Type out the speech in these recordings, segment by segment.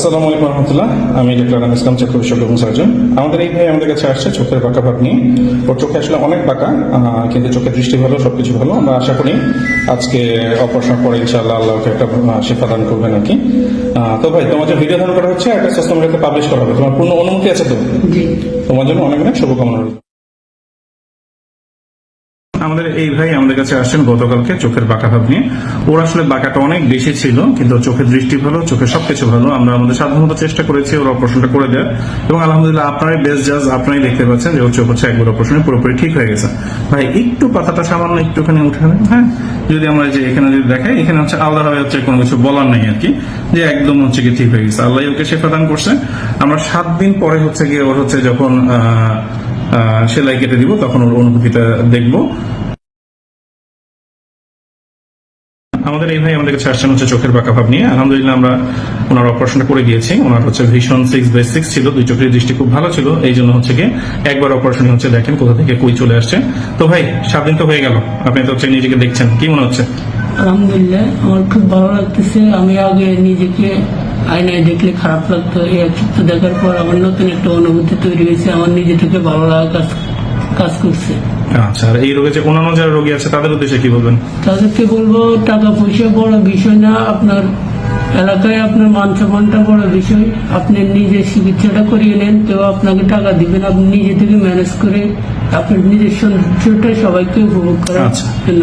আসসালামু আলাইকুম রহমতুল্লাহ। আমি ডাক্তার রাম ইসলাম চক্র বিশেষজ্ঞ সার্জন। আমাদের এই ভাই আমাদের কাছে আসছে চোখের বাঁকা ভাব নিয়ে। ওর চোখে আসলে অনেক বাঁকা কিন্তু চোখের দৃষ্টি ভালো সবকিছু ভালো। আমরা আশা করি আজকে অপারেশন পরে ইনশাআল্লাহ আল্লাহ ওকে একটা শিফা দান করবেন আর কি। তো ভাই তোমার যে ভিডিও ধারণ করা হচ্ছে একটা সোশ্যাল মিডিয়াতে পাবলিশ করা হবে। তোমার পূর্ণ অনুমতি আছে তো? তোমার জন্য অনেক অনেক শুভকামনা রইল। আমাদের এই ভাই আমাদের কাছে আসছেন গতকালকে চোখের বাঁকা ভাব নিয়ে। ওর আসলে বাঁকাটা অনেক বেশি ছিল কিন্তু চোখের দৃষ্টি ভালো চোখের সবকিছু ভালো। আমরা আমাদের সাধারণত চেষ্টা করেছি ওর অপারেশনটা করে দেওয়ার। এবং আলহামদুলিল্লাহ আপনারাই বেস্ট জাজ আপনারাই দেখতে পাচ্ছেন যে ওর চোখ হচ্ছে একবার অপারেশনে পুরোপুরি ঠিক হয়ে গেছে। ভাই একটু পাতাটা সামান্য একটুখানি উঠে নেন, হ্যাঁ? যদি আমরা যে এখানে যদি দেখাই এখানে হচ্ছে আলাদাভাবে হচ্ছে কোনো কিছু বলার নেই আর কি যে একদম হচ্ছে কি ঠিক হয়ে গেছে। আল্লাহ ওকে শেফা দান করছে। আমরা সাত দিন পরে হচ্ছে গিয়ে ওর হচ্ছে যখন সেলাই কেটে দিব তখন ওর অনুভূতিটা দেখব। আমাদের এই ভাই আমাদের কাছে আসছেন হচ্ছে চোখের বাঁকা ভাব নিয়ে। আলহামদুলিল্লাহ আমরা ওনার অপারেশনটা করে দিয়েছি ওনার হচ্ছে ভীষণ সিক্স বাই সিক্স ছিল, দুই চোখের দৃষ্টি খুব ভালো ছিল। এই জন্য হচ্ছে কি একবার অপারেশন হচ্ছে দেখেন কোথা থেকে কই চলে আসছে। তো ভাই সাত দিন তো হয়ে গেল। আপনি তো হচ্ছে নিজেকে দেখছেন। কি মনে হচ্ছে? আলহামদুলিল্লাহ, আমার খুব ভালো লাগতেছে। আমি আগে নিজেকে আয়নায় দেখলে খারাপ লাগতো। এই সপ্তাহ দেখার পর আমার নতুন একটা অনুভূতি তৈরি হয়েছে। আমার নিজে থেকে ভালো লাগা কাজ কাজ করছে। আচ্ছা আর এই রোগে যে অন্যান্য যারা রোগী আছে তাদের উদ্দেশ্যে কি বলবেন? তাদেরকে বলব টাকা পয়সা বড় বিষয় না আপনার এলাকায় আপনার মান সম্মানটা বড় বিষয়। আপনি নিজে চিকিৎসাটা করিয়ে নেন কেউ আপনাকে টাকা দিবেন। আপনি নিজে থেকে ম্যানেজ করে আপনার নিজের সৌন্দর্যটা সবাইকে উপভোগ করার আচ্ছা। জন্য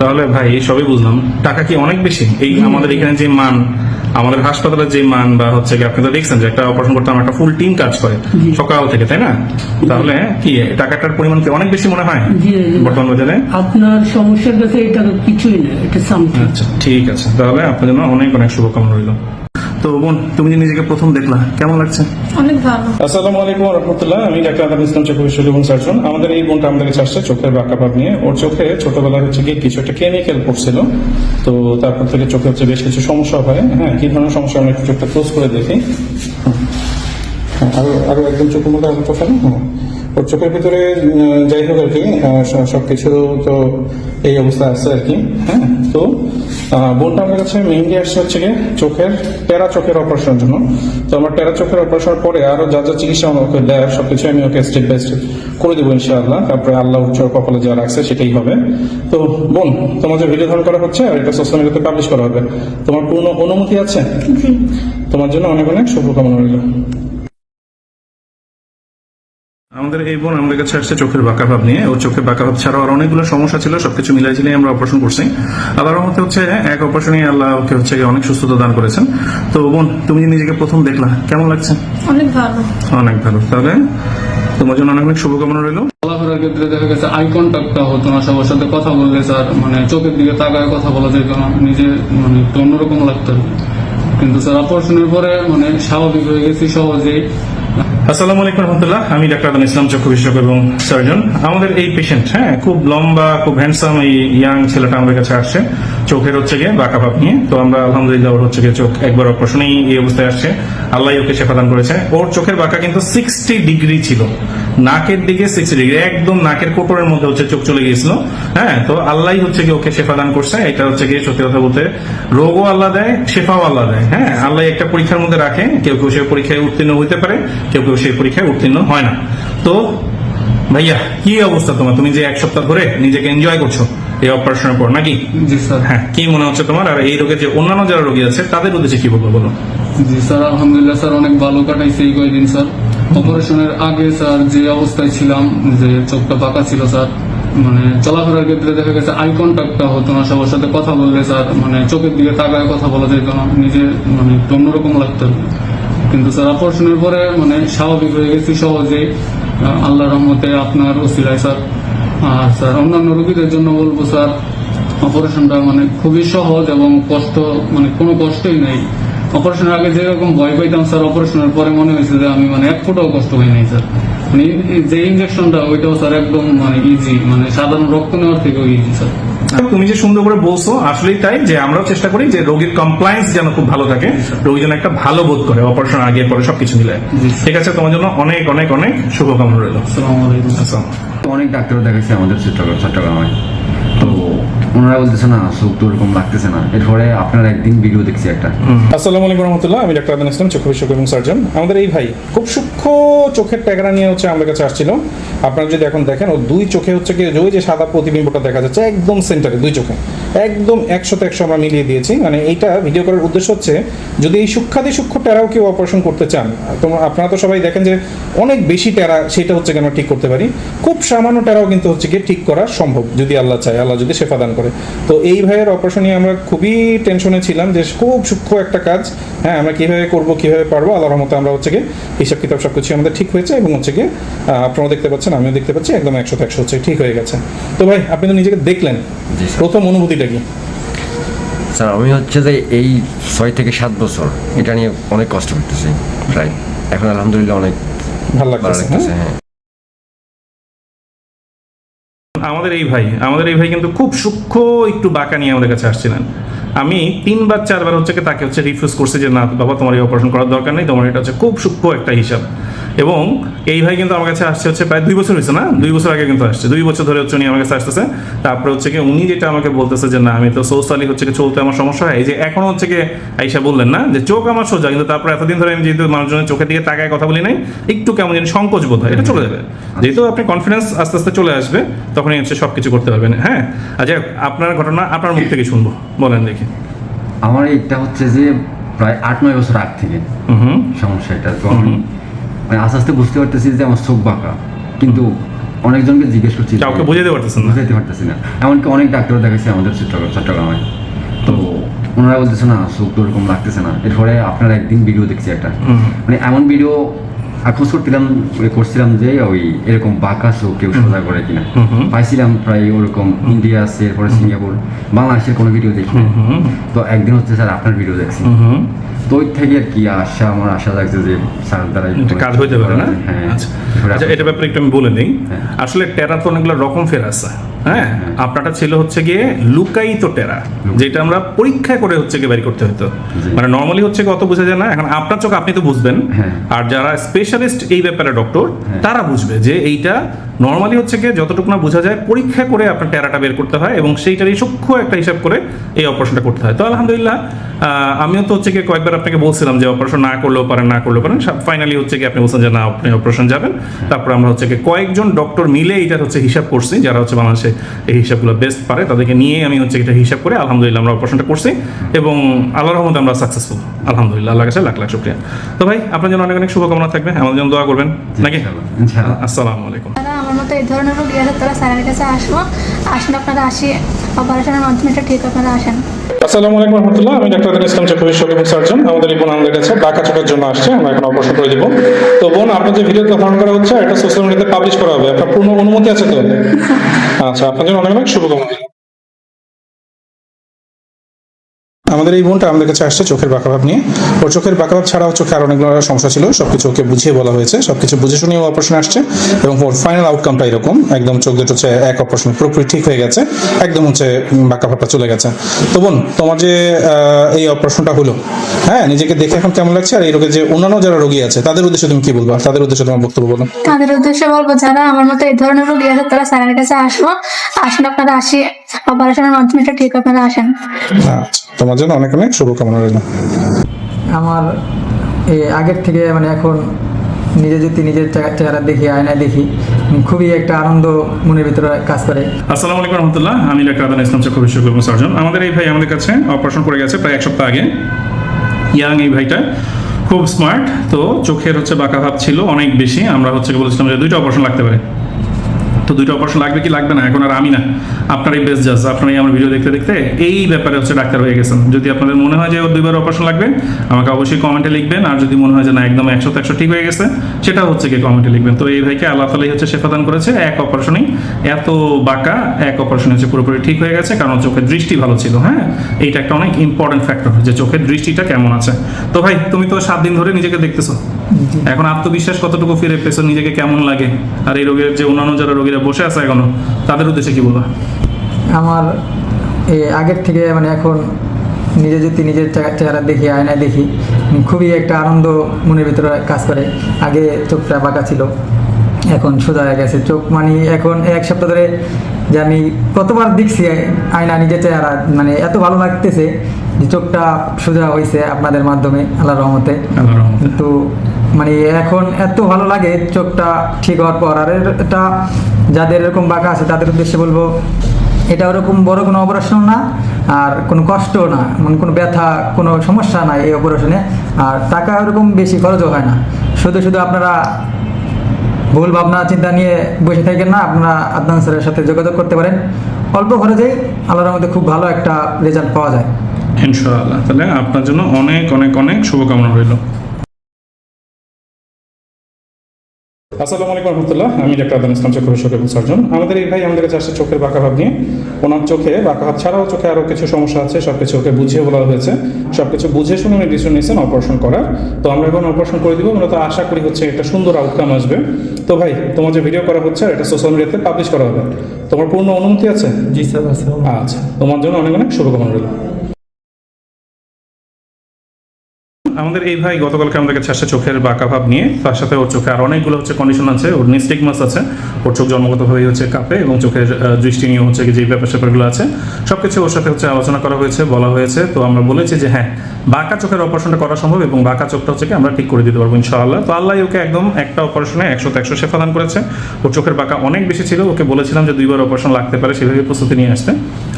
তাহলে ভাই সবই বুঝলাম। টাকা কি অনেক বেশি? এই আমাদের এখানে যে মান আমাদের হাসপাতালের যে মান বা হচ্ছে আপনি তো দেখছেন যে একটা অপারেশন করতে আমার একটা ফুল টিম কাজ করে সকাল থেকে তাই না? তাহলে কি টাকাটার পরিমাণ কি অনেক বেশি মনে হয়। বর্তমান বাজারে? আপনার সমস্যার কাছে এটা কিছুই না এটা সামথিং আচ্ছা ঠিক আছে। তাহলে আপনার জন্য অনেক অনেক শুভকামনা রইল। তো বোন তুমি যে নিজেকে প্রথম দেখলা কেমন লাগছে? অনেক ভালো। আসসালামু আলাইকুম রহমতুল্লাহ। আমি ডাক্তার আদাম ইসলাম চোখ বিশেষজ্ঞ এবং সার্জন। আমাদের এই বোনটা আমাদের কাছে আসছে চোখের বাঁকা ভাব নিয়ে। ওর চোখে ছোটবেলায় হচ্ছে কি কিছু একটা কেমিক্যাল পড়ছিল। তো তারপর থেকে চোখে হচ্ছে বেশ কিছু সমস্যা হয়। হ্যাঁ কি ধরনের সমস্যা আমরা একটু চোখটা ক্লোজ করে দেখি। হ্যাঁ, আরও আরও একদম চোখের মধ্যে আলো চোখে না হ্যাঁ। ওর চোখের ভিতরে যাই হোক আর কি আহ, স- সবকিছু তো এই অবস্থা আছে আর কি হ্যাঁ? তো বোনটা আমার কাছে মেইনলি আসছে হচ্ছে গিয়ে চোখের টেরা চোখের অপারেশনের জন্য। তো আমার টেরা চোখের অপারেশনের পরে আরও যা যা চিকিৎসা আমাকে দেয় সবকিছু আমি ওকে স্টেপ বাই স্টেপ করে দেবো ইনশাআল্লাহ। তারপরে আল্লাহ উচ্চ কপালে যা রাখছে সেটাই হবে। তো বোন তোমার যে ভিডিও ধারণ করা হচ্ছে আর এটা সোশ্যাল মিডিয়াতে পাবলিশ করা হবে তোমার পূর্ণ অনুমতি আছে? তোমার জন্য অনেক অনেক শুভকামনা রইল। আমাদের এই বোন আমাদের কাছে আসছে চোখের বাঁকা ভাব নিয়ে। ও চোখের বাঁকা ভাব ছাড়াও আর অনেকগুলো সমস্যা ছিল সবকিছু মিলাই আমরা অপারেশন করছি। আবার মতে হচ্ছে এক অপারেশনে আল্লাহ ওকে হচ্ছে অনেক সুস্থতা দান করেছেন। তো বোন তুমি নিজেকে প্রথম দেখলা কেমন লাগছে? অনেক ভালো। অনেক ভালো। তাহলে তোমার জন্য অনেক অনেক শুভকামনা রইল। চলাফেরার ক্ষেত্রে দেখা গেছে আই কন্ট্যাক্টটা হতো না সবার সাথে কথা বললে স্যার মানে চোখের দিকে তাকায় কথা বলা যেত না নিজে মানে একটু অন্যরকম লাগতো। কিন্তু স্যার অপারেশনের পরে মানে স্বাভাবিক হয়ে গেছি সহজেই। আসসালামু আলাইকুম রহমতুল্লাহ। আমি ডাক্তার আদম ইসলাম, চক্ষু বিশেষজ্ঞ এবং সার্জন আমাদের এই পেশেন্ট হ্যাঁ খুব লম্বা, খুব হ্যান্ডসাম এই ইয়াং ছেলেটা আমাদের কাছে আসছে। চোখের হচ্ছে গিয়ে বাঁকা ভাব নিয়ে। তো আমরা আলহামদুলিল্লাহ ওর হচ্ছে গিয়ে চোখ একবার অপারেশনেই এই অবস্থায় আসছে। আল্লাহ ওকে সেবাদান করেছে। ওর চোখের বাঁকা কিন্তু সিক্সটি ডিগ্রি ছিল। নাকের দিকে সিক্সটি ডিগ্রি একদম নাকের কোটরের মধ্যে হচ্ছে চোখ চলে গিয়েছিল। হ্যাঁ তো আল্লাহ হচ্ছে গিয়ে ওকে শেফাদান করছে। এটা হচ্ছে গিয়ে সত্যি কথা বলতে রোগও আল্লাহ দেয়, শেফাও আল্লাহ দেয়। হ্যাঁ আল্লাহ একটা পরীক্ষার মধ্যে রাখে। কেউ কেউ সেই পরীক্ষায় উত্তীর্ণ হইতে পারে, কেউ কেউ সেই পরীক্ষায় উত্তীর্ণ হয় না। তো ভাইয়া, কি অবস্থা তোমার? তুমি যে এক সপ্তাহ ধরে নিজেকে এনজয় করছ। এই অপারেশনের পর নাকি? জি স্যার। হ্যাঁ কি মনে হচ্ছে তোমার? আর এই রোগের যে অন্যান্য যারা রোগী আছে তাদের উদ্দেশ্যে কি বলব বলো? জি স্যার আলহামদুলিল্লাহ স্যার অনেক ভালো কাটাইছে এই কয়েকদিন স্যার। অপারেশনের আগে স্যার যে অবস্থায় ছিলাম যে চোখটা বাঁকা ছিল স্যার মানে চলাফেরার ক্ষেত্রে দেখা গেছে আই কন্ট্যাক্টটা হতো না সবার সাথে কথা বললে স্যার মানে চোখের দিকে তাকায় কথা বলা যেত না নিজে মানে একটু অন্যরকম লাগতো কিন্তু স্যার অপারেশনের পরে মানে স্বাভাবিক হয়ে গেছি সহজেই। আল্লাহ রহমতে আপনার ওসিলায় স্যার আর স্যার। অন্যান্য রোগীদের জন্য বলব, স্যার, অপারেশনটা মানে খুবই সহজ এবং কষ্ট মানে কোনো কষ্টই নেই। অপারেশনের আগে যেরকম ভয় পাইতাম, স্যার, অপারেশনের পরে মনে হয়েছে যে আমি মানে এক ফুটাও কষ্ট পাই নাই, স্যার। মানে যে ইঞ্জেকশনটা ওইটাও, স্যার, একদম মানে ইজি মানে সাধারণ রক্ত নেওয়ার থেকেও ইজি স্যার। তুমি যে সুন্দর করে বলছো আসলেই তাই যে আমরাও চেষ্টা করি যে রোগীর কমপ্লায়েন্স যেন খুব ভালো থাকে রোগী যেন একটা ভালো বোধ করে অপারেশন আগে পরে সবকিছু মিলে। ঠিক আছে তোমার জন্য অনেক অনেক অনেক শুভকামনা রইল। আসসালামু অনেক ডাক্তার দেখাচ্ছে আমাদের চট্টগ্রাম চট্টগ্রামে। তো ওনারা বলতেছে না তো ওরকম লাগতেছে না। এরপরে আপনার একদিন ভিডিও দেখছি একটা। আসসালামু আলাইকুম রহমতুল্লাহ, আমি ডাক্তার আদান ইসলাম বিশেষজ্ঞ এবং সার্জন। আমাদের এই ভাই খুব সূক্ষ্ম চোখের ট্যাগরা নিয়ে হচ্ছে আমাদের কাছে আসছিল। আপনারা যদি এখন দেখেন ও দুই চোখে হচ্ছে কি, ওই যে সাদা প্রতিবিম্বটা দেখা যাচ্ছে একদম সেন্টারে দুই চোখে। একদম একশো আমরা মিলিয়ে দিয়েছি। মানে এইটা ভিডিও করার উদ্দেশ্য হচ্ছে, যদি এই সূক্ষাদি সূক্ষ্ম টেরাও কেউ অপারেশন করতে চান, তো আপনারা তো সবাই দেখেন যে অনেক বেশি টেরা সেটা হচ্ছে কি আমরা ঠিক করতে পারি। খুব সামান্য টেরাও কিন্তু হচ্ছে কি ঠিক করা সম্ভব, যদি আল্লাহ চায়। আল্লাহ যদি সেফা দান করে তো এই ভাইয়ের অপারেশন নিয়ে আমরা খুবই টেনশনে ছিলাম যে খুব সূক্ষ্ম একটা কাজ। হ্যাঁ আমরা কীভাবে করব কীভাবে পারব? আল্লাহর রহমতে আমরা হচ্ছে কি হিসাব কিতাব সব কিছু আমাদের ঠিক হয়েছে এবং হচ্ছে কি আপনারাও দেখতে পাচ্ছেন আমিও দেখতে পাচ্ছি একদম একশো একশো হচ্ছে ঠিক হয়ে গেছে। তো ভাই আপনি তো নিজেকে দেখলেন। প্রথম অনুভূতিটা কি? স্যার আমি হচ্ছে যে এই ছয় থেকে সাত বছর এটা নিয়ে অনেক কষ্ট করতেছি প্রায়। এখন আলহামদুলিল্লাহ অনেক ভালো লাগতেছে হ্যাঁ লাগতেছে হ্যাঁ। আমাদের এই ভাই, আমাদের এই ভাই কিন্তু খুব সূক্ষ্ম একটু বাঁকা নিয়ে আমাদের কাছে আসছিলেন। আমি তিনবার, চারবার হচ্ছে তাকে হচ্ছে রিফিউজ করছি যে, না, বাবা, তোমার এই অপারেশন করার দরকার নেই, তোমার এটা হচ্ছে খুব সূক্ষ্ম একটা হিসাব। এবং এই ভাই কিন্তু আমার কাছে আসছে হচ্ছে প্রায় দুই বছর হয়েছে না? দুই বছর আগে কিন্তু আসছে। দুই বছর ধরে হচ্ছে উনি আমার কাছে আসতেছে। তারপরে হচ্ছে কি উনি যেটা আমাকে বলতেছে যে, না, আমি তো সৌসালি হচ্ছে চলতে আমার সমস্যা হয়। এই যে এখনও হচ্ছে কি আইসা বললেন না যে, চোখ আমার সোজা। কিন্তু তারপরে এতদিন ধরে আমি যেহেতু মানুষজনের চোখের দিকে তাকায় কথা বলি নাই, একটু কেমন যেন সংকোচ বোধ হয়। এটা চলে যাবে। যেহেতু আপনি কনফিডেন্স আস্তে আস্তে চলে আসবে, তখনই হচ্ছে সব কিছু করতে পারবেন। হ্যাঁ? আচ্ছা আপনার ঘটনা আপনার মুখ থেকে শুনব। বলেন দেখি। আমার এটা হচ্ছে যে প্রায় আট নয় বছর আগ থেকে সমস্যা এটা তো আমি মানে আস্তে আস্তে বুঝতে পারতেছি যে আমার চোখ বাঁকা। কিন্তু অনেকজনকে জিজ্ঞেস করছি কাউকে বুঝাতে পারতেছেন না। বুঝাতে পারতেছি না। এমনকি অনেক ডাক্তার দেখেছি আমাদের চট্টগ্রাম চট্টগ্রামে। তো ওনারা বলতেছে না চোখ তো ওরকম লাগতেছে না। এরপরে আপনারা একদিন ভিডিও দেখছি একটা। মানে এমন ভিডিও করছিলাম ওই করছিলাম যে ওই এরকম বাঁকা চোখ কেউ সোজা করে কিনা। পাইছিলাম প্রায় ওরকম ইন্ডিয়া আছে এরপরে সিঙ্গাপুর বাংলাদেশের কোনো ভিডিও দেখি তো একদিন হচ্ছে স্যার আপনার ভিডিও দেখছি। তো ওই থেকে আর কি আশা আমার আশা লাগছে যে স্যার দ্বারা কাজ হইতে পারে না? হ্যাঁ। আচ্ছা। আচ্ছা এটা ব্যাপারে একটু আমি বলে নিই। আসলে টেরা তো অনেকগুলো রকম ফের আছে। হ্যাঁ আপনারটা ছিল হচ্ছে গিয়ে লুকায়িত টেরা যেটা আমরা পরীক্ষা করে হচ্ছে গিয়ে বের করতে হতো। মানে নর্মালি হচ্ছে অত বোঝা যায় না এখন আপনার চোখ আপনি তো বুঝবেন। হ্যাঁ। আর যারা স্পেশালিস্ট এই ব্যাপারে ডক্টর তারা বুঝবে যে এইটা নর্মালি হচ্ছে গিয়ে যতটুকু না বোঝা যায় পরীক্ষা করে আপনার টেরাটা বের করতে হয় এবং সেইটারই সূক্ষ্ম একটা হিসাব করে এই অপারেশনটা করতে হয়। তো আলহামদুলিল্লাহ আমিও তো হচ্ছে গিয়ে কয়েকবার আপনাকে বলছিলাম যে অপারেশন না করলেও পারেন না করলেও পারেন। ফাইনালি হচ্ছে কি আপনি বলছেন যে না আপনি অপারেশন যাবেন। তারপর আমরা হচ্ছে কি কয়েকজন ডক্টর মিলে এটার হচ্ছে হিসাব করছি যারা হচ্ছে বাংলাদেশে এই হিসাবগুলো বেস্ট পারে তাদেরকে নিয়ে আমি হচ্ছে এটা হিসাব করে আলহামদুলিল্লাহ আমরা অপারেশনটা করছি এবং আল্লাহর রহমতে আমরা সাকসেসফুল আলহামদুলিল্লাহ আল্লাহ কাছে লাখ লাখ শুক্রিয়া। তো ভাই আপনার জন্য অনেক অনেক শুভকামনা থাকবে। আমাদের জন্য দোয়া করবেন নাকি। আসসালামু আলাইকুম। আমার মতো এই ধরনের রোগী আছে তারা স্যারের কাছে আসব। আসুন আপনারা আসি। অপারেশনের মাধ্যমে এটা ঠিক আপনারা আসেন। আসসালামু আলাইকুম রহমতুল্লাহ আমি ডাক্তার দিন ইসলাম সার্জন। আমাদের এই বোন আমাদের কাছে টাকা চোখের জন্য আসছে আমরা এখন অপারেশন করে দিব। তো বোন আপনার যে ভিডিওটা ধারণ করা হচ্ছে এটা সোশ্যাল মিডিয়াতে পাবলিশ করা হবে। আপনার পূর্ণ অনুমতি আছে তো? আচ্ছা আপনার জন্য অনেক অনেক শুভকামনা। আমাদের এই বোনটা আমাদের কাছে আসছে চোখের বাঁকাভাব নিয়ে। ওর চোখের বাঁকাভাব ছাড়াও চোখে আরও অনেকগুলো সমস্যা ছিল সবকিছু ওকে বুঝিয়ে বলা হয়েছে সবকিছু বুঝে শুনিয়ে অপারেশন আসছে এবং ওর ফাইনাল আউটকামটা এরকম একদম চোখ দুটো হচ্ছে এক অপারেশন পুরোপুরি ঠিক হয়ে গেছে একদম হচ্ছে বাঁকাভাবটা চলে গেছে। তো বোন তোমার যে এই অপারেশনটা হলো হ্যাঁ নিজেকে দেখে এখন কেমন লাগছে? আর এই রোগের যে অন্যান্য যারা রোগী আছে তাদের উদ্দেশ্যে তুমি কি বলবা? তাদের উদ্দেশ্যে তোমার বক্তব্য বলো। তাদের উদ্দেশ্যে বলব যারা আমার মতো এই ধরনের রোগী আছে তারা স্যারের কাছে আসব আসুন আপনারা আসি। অপারেশনের মাধ্যমে ঠিক আপনারা আসেন। আচ্ছা তোমার জন্য অনেক অনেক শুভকামনা রইল। আমার এই আগের থেকে মানে এখন নিজে যদি নিজের চেহারা দেখি আয়নায় দেখি খুবই একটা আনন্দ মনের ভিতরে কাজ করে। আসসালামু আলাইকুম রহমতুল্লাহ আমি ডাক্তার আদান ইসলাম চক্ষু বিশেষজ্ঞ এবং সার্জন। আমাদের এই ভাই আমাদের কাছে অপারেশন করে গেছে প্রায় এক সপ্তাহ আগে। ইয়াং এই ভাইটা খুব স্মার্ট তো চোখের হচ্ছে বাঁকা ভাব ছিল অনেক বেশি। আমরা হচ্ছে বলেছিলাম যে দুইটা অপারেশন লাগতে পারে। তো দুইটা অপারেশন লাগবে কি লাগবে না? এখন আর আমি না। আপনারই বেস্ট জাজ আপনারাই আমার ভিডিও দেখতে দেখতে এই ব্যাপারে হচ্ছে ডাক্তার হয়ে গেছেন। যদি আপনাদের মনে হয় যে ওর দুইবার অপারেশন লাগবে, আমাকে অবশ্যই কমেন্টে লিখবেন। আর যদি মনে হয় যে না, একদম একশো একশো ঠিক হয়ে গেছে, সেটা হচ্ছে কি কমেন্টে লিখবেন। তো এই ভাইকে আল্লাহ তালাই হচ্ছে শেফাদান করেছে। এক অপারেশনেই এত বাঁকা, এক অপারেশন হচ্ছে পুরোপুরি ঠিক হয়ে গেছে। কারণ চোখের দৃষ্টি ভালো ছিল হ্যাঁ? এইটা একটা অনেক ইম্পর্টেন্ট ফ্যাক্টর যে চোখের দৃষ্টিটা কেমন আছে। তো ভাই, তুমি তো সাত দিন ধরে নিজেকে দেখতেছো। এখন আত্মবিশ্বাস কতটুকু ফিরে পেয়েছ? নিজেকে কেমন লাগে? আর এই রোগের যে অন্যান্য যারা রোগীরা বসে আছে এখনও তাদের উদ্দেশ্যে কি বলবা? আমার এই আগের থেকে মানে এখন নিজে যদি নিজের চেহারা দেখি আয়নায় দেখি খুবই একটা আনন্দ মনের ভিতরে কাজ করে। আগে চোখটা বাঁকা ছিল এখন সোজা হয়ে গেছে। চোখ মানে এখন এক সপ্তাহ ধরে যে আমি কতবার দেখছি আয়না নিজের চেহারা মানে এত ভালো লাগতেছে যে চোখটা সোজা হয়েছে আপনাদের মাধ্যমে আল্লাহ রহমতে। কিন্তু মানে এখন এত ভালো লাগে চোখটা ঠিক হওয়ার পর। আর এটা যাদের এরকম বাঁকা আছে, তাদের উদ্দেশ্যে বলব, এটা ওরকম বড় কোনো অপারেশন না, আর কোনো কষ্টও না মানে কোনো ব্যথা, কোনো সমস্যা নাই এই অপারেশনে আর টাকা ওরকম বেশি খরচও হয় না। শুধু শুধু আপনারা ভুল ভাবনা, চিন্তা নিয়ে বসে থাকেন না, আপনারা আদনান স্যারের সাথে যোগাযোগ করতে পারেন। অল্প খরচেই আল্লাহর মধ্যে খুব ভালো একটা রেজাল্ট পাওয়া যায়। ইনশাআল্লাহ, তাহলে আপনার জন্য অনেক অনেক অনেক শুভকামনা রইল। আসসালামু আলাইকুম রহমতুল্লাহ। আমি ডাক্তার আদান ইসলাম চক্ষু বিশেষজ্ঞ এবং সার্জন। আমাদের এই ভাই আমাদের কাছে আসছে চোখের বাঁকা ভাব নিয়ে। ওনার চোখে বাঁকা ভাব ছাড়াও চোখে আরও কিছু সমস্যা আছে সব কিছু ওকে বুঝিয়ে বলা হয়েছে। সব কিছু বুঝে শুনে উনি ডিসিশন নিয়েছেন অপারেশন করার। তো আমরা এখন অপারেশন করে দিব। আমরা তো আশা করি হচ্ছে একটা সুন্দর আউটকাম আসবে। তো ভাই তোমার যে ভিডিও করা হচ্ছে এটা সোশ্যাল মিডিয়াতে পাবলিশ করা হবে। তোমার পূর্ণ অনুমতি আছে? জি স্যার আছে। আচ্ছা। তোমার জন্য অনেক অনেক শুভকামনা রইল। আমাদের এই ভাই গতকালকে আমাদের কাছে আসছে চোখের বাঁকা ভাব নিয়ে, তার সাথে ওর চোখে আর অনেকগুলো হচ্ছে কন্ডিশন আছে, ওর নিস্টিগমাস আছে, ওর চোখ জন্মগতভাবেই হচ্ছে কাঁপে এবং চোখের দৃষ্টি নিয়ে হচ্ছে যে ব্যাপার স্যাপারগুলো আছে। সব কিছু ওর সাথে হচ্ছে আলোচনা করা হয়েছে, বলা হয়েছে। তো আমরা বলেছি যে হ্যাঁ বাঁকা চোখের অপারেশনটা করা সম্ভব এবং বাঁকা চোখটা হচ্ছে কি আমরা ঠিক করে দিতে পারব ইনশাআল্লাহ। তো আল্লাহ ওকে একদম একটা অপারেশনে একশো একশো শেফা দান করেছে। ওর চোখের বাঁকা অনেক বেশি ছিল, ওকে বলেছিলাম যে দুইবার অপারেশন লাগতে পারে, সেভাবে প্রস্তুতি নিয়ে আসতে।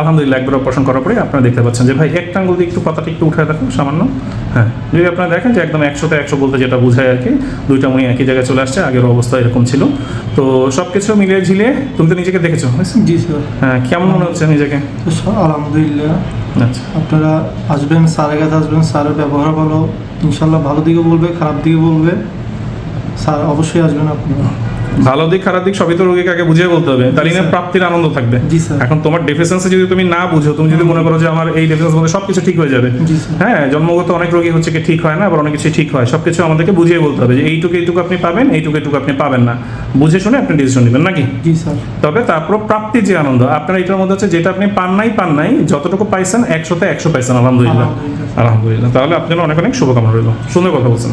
আলহামদুলিল্লাহ, একবার অপারেশন করার পরে আপনারা দেখতে পাচ্ছেন যে ভাই একটা আঙ্গুল দিয়ে একটু পাতাটা একটু উঠে দেখো সামান্য। হ্যাঁ যদি আপনারা দেখেন যে একদম একশোতে একশো বলতে যেটা বোঝায় আর কি দুইটা মুই একই জায়গায় চলে আসছে আগের অবস্থা এরকম ছিল। তো সব কিছু মিলিয়ে ঝিলিয়ে তুমি তো নিজেকে দেখেছ? জি স্যার। হ্যাঁ কেমন মনে হচ্ছে নিজেকে? আলহামদুলিল্লাহ। আচ্ছা। আপনারা আসবেন স্যারের কাছে আসবেন স্যারের ব্যবহার ভালো। ইনশাল্লাহ ভালো দিকে বলবে খারাপ দিকে বলবে। স্যার অবশ্যই আসবেন আপনারা। ভালো দিক খারাপ দিক সবই তো রোগীকে আগে বুঝিয়ে বলতে হবে। তাহলে না প্রাপ্তির আনন্দ থাকবে। এখন তোমার ডেফিসিয়েন্সি যদি তুমি না বুঝো তুমি যদি মনে করো যে আমার এই ডেফিসিয়েন্সি মধ্যে সবকিছু ঠিক হয়ে যাবে। হ্যাঁ জন্মগত অনেক রোগী হচ্ছে কি ঠিক হয় না আবার অনেক কিছু ঠিক হয়। সবকিছু আমাদেরকে বুঝিয়ে বলতে হবে যে এইটুকু এইটুকু আপনি পাবেন এইটুকু এইটুকু আপনি পাবেন না। বুঝে শুনে আপনি ডিসিশন নেবেন নাকি? জি স্যার। তবে তারপর প্রাপ্তি যে আনন্দ আপনার এটার মধ্যে হচ্ছে যেটা আপনি পান নাই পান নাই যতটুকু পাইছেন একশোতে একশো পাইছেন আলহামদুলিল্লাহ। আলহামদুলিল্লাহ। তাহলে আপনার অনেক অনেক শুভকামনা রইল। সুন্দর কথা বলছেন।